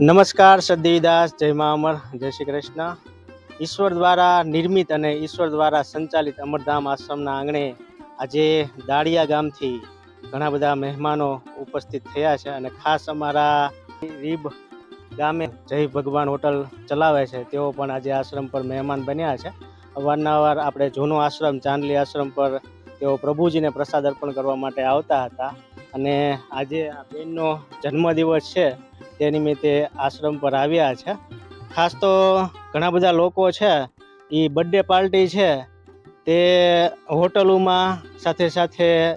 નમસ્કાર સદીદાસ જય મા અમર, જય શ્રી કૃષ્ણ. ઈશ્વર દ્વારા નિર્મિત અને ઈશ્વર દ્વારા સંચાલિત અમરધામ આશ્રમના આંગણે આજે દાળિયા ગામથી ઘણા બધા મહેમાનો ઉપસ્થિત થયા છે અને ખાસ અમારા રીબ ગામે જય ભગવાન હોટલ ચલાવે છે. તેઓ પણ આજે આશ્રમ પર મહેમાન બન્યા છે. અવારનવાર આપણે જૂનો આશ્રમ, ચાંદલી આશ્રમ પર તેઓ પ્રભુજીને પ્રસાદ અર્પણ કરવા માટે આવતા હતા. અને આજે આ બેનનો જન્મદિવસ છે. તે નિમિત્તે આશ્રમ પર આવ્યા છે. ખાસ તો ઘણા બધા લોકો છે, એ બર્થડે પાર્ટી છે. તે હોટલોમાં સાથે સાથે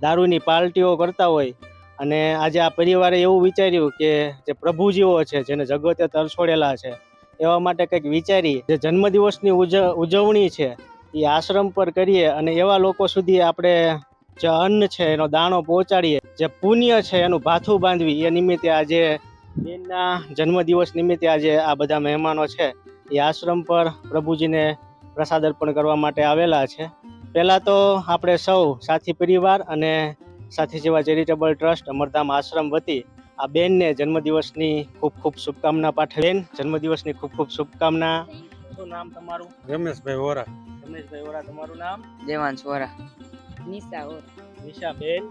દારૂની પાર્ટીઓ કરતા હોય. અને આજે આ પરિવારે એવું વિચાર્યું કે જે પ્રભુજીઓ છે, જેને જગતે તરછોડેલા છે, એવા માટે કંઈક વિચારી જે જન્મદિવસની ઉજ, ઉજવણી છે, એ આશ્રમ પર કરીએ અને એવા લોકો સુધી આપણે જે અન્ન છે, એનો દાણો પહોંચાડીએ. જે પુણ્ય છે, એનું ભાથું બાંધવી, એ નિમિત્તે આજે બેનના જન્મદિવસ નિમિત્તે આજે આ બધા મહેમાનો છે એ આશ્રમ પર પ્રભુજીને પ્રસાદ અર્પણ કરવા માટે આવેલા છે. પહેલાં તો આપણે સૌ સાથી પરિવાર અને સાથી સેવા ચેરિટેબલ ટ્રસ્ટ અમરધામ આશ્રમ વતી આ બેનને જન્મદિવસની ખૂબ ખૂબ શુભકામના પાઠવે. બેન જન્મદિવસની ખૂબ ખૂબ શુભકામના. શું નામ તમારું? રમેશભાઈ વોરા. રમેશભાઈ વોરા તમારું નામ? દેવાંશ વોરા. નિશા વોરા. નિશા બેન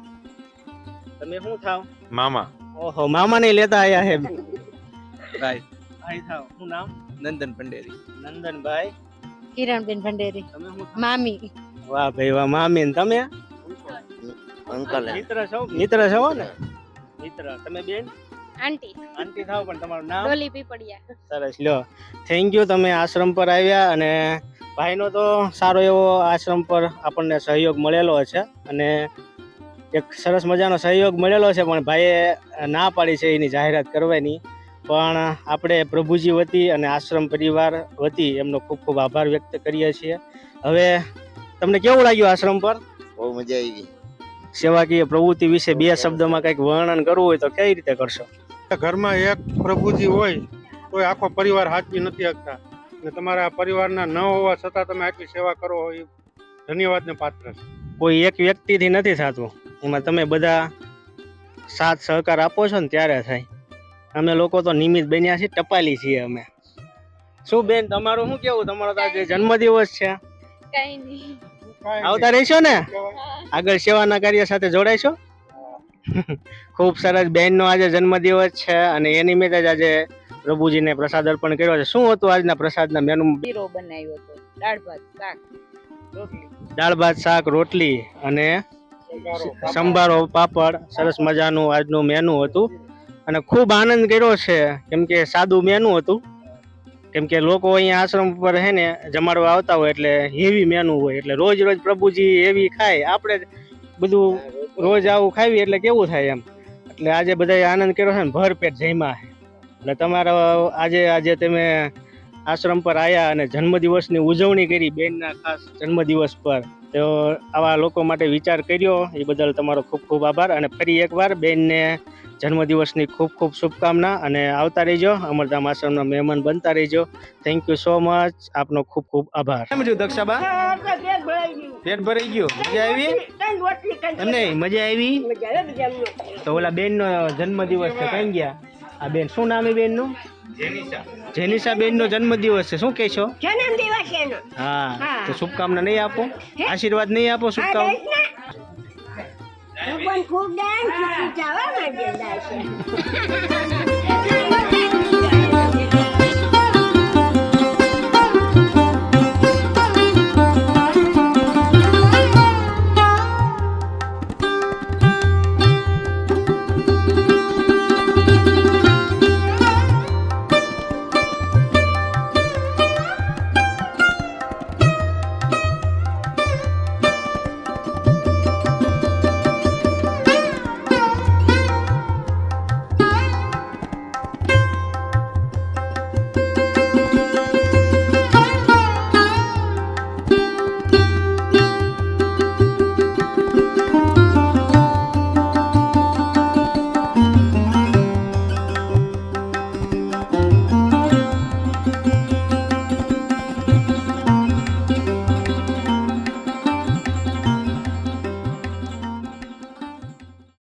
તમે શું થાવ? મામા. ઓહો મામા નહીં લેતા આયા હે ભાઈ. ભાઈ થાવ શું નામ? નંદન પંડેરી નંદનભાઈ. કિરણબેન ભંડેરી. તમે શું મામી. વાહ ભાઈ વાહ મામી ને તમે? અંકલ. મિત્ર છો મિત્ર છો ને? મિત્ર. તમે બેન? આંટી. આંટી થાવ પણ તમારું નામ? ડોલી પીપળિયા. સરસ લો થેન્ક યુ તમે આશ્રમ પર આવ્યા અને ભાઈનો તો સારો એવો આશ્રમ પર આપણને સહયોગ મળેલો છે અને એક સરસ મજાનો સહયોગ મળેલો છે પણ ભાઈએ ના પાડી છે એની જાહેરાત કરવાની. પણ આપણે પ્રભુજી વતી અને આશ્રમ પરિવાર વતી એમનો ખૂબ ખૂબ આભાર વ્યક્ત કરીએ છીએ. હવે તમને કેવું લાગ્યું આશ્રમ પર? બહુ મજા આવી. સેવાકીય પ્રવૃત્તિ વિશે બે શબ્દોમાં કંઈક વર્ણન કરવું હોય તો કઈ રીતે કરશો? ઘરમાં એક પ્રભુજી હોય તો આખો પરિવાર હાચવી નથી શકતા અને તમારા પરિવારના ન હોવા છતાં તમે આટલી સેવા કરો એ ધન્યવાદને પાત્ર છે. કોઈ એક વ્યક્તિથી નથી થતું? એમાં તમે બધા સાથ સહકાર આપો છો ને ત્યારે થાય. અમે લોકો તો નિમિત્ત બન્યા છીએ ટપાલી છીએ અમે. શું બેન તમારું શું કેવું? તમારો તો આજે જન્મદિવસ છે. કઈ નહીં. આવતા રહેશો ને? આગળ સેવાના કાર્ય સાથે જોડાઈશો? ખૂબ સરસ. બેનનો આજે જન્મદિવસ છે અને એ નિમિત્તે જ આજે પ્રભુજીને પ્રસાદ અર્પણ કર્યો છે. શું હતું આજના પ્રસાદના મેનુ શીરો બનાવ્યો હતો. દાળ ભાત શાક દાળ ભાત શાક રોટલી અને સંભારો પાપડ. સરસ મજાનું આજનું મેનુ હતું. અને ખૂબ આનંદ કર્યો છે કેમ કે સાદું મેનુ હતું. કેમ કે લોકો અહીંયા આશ્રમ પર હે ને જમાડવા આવતા હોય એટલે હેવી મેનુ હોય એટલે રોજ રોજ પ્રભુજી હેવી ખાય. આપણે બધું રોજ આવું ખાવી એટલે કેવું થાય એમ. એટલે આજે બધાએ આનંદ કર્યો છે ને ભરપેટ જમ્યા એટલે તમારો આજે આજે તમે આશ્રમ પર આવ્યા અને જન્મદિવસની ઉજવણી કરી બેનના ખાસ જન્મદિવસ પર. તો આવા લોકો માટે વિચાર કર્યો એ બદલ તમારો ખૂબ ખૂબ આભાર અને ફરી એકવાર બેનને જન્મદિવસની ખૂબ ખૂબ શુભકામના અને આવતા રહેજો અમરધામ આશ્રમના મહેમાન બનતા રહેજો. થેન્ક યુ સો મચ આપનો ખૂબ ખૂબ આભાર. કેમ છું દક્ષાબા? પેટ ભરાઈ ગયું. મજા આવી? એમ નહીં મજા આવી. તો ઓલા બેનનો જન્મદિવસ છે કઈ ગયા? આ બેન શું નામ એ બેનનું? જેનિશા. બેનનો જન્મદિવસ છે. શું કહેશો? જન્મ દિવસ એનો. હા. તો શુભકામના નહીં આપો? આશીર્વાદ નહીં આપો શુભકામના? ભગવાન ખૂબ દાન જવા માંગે છે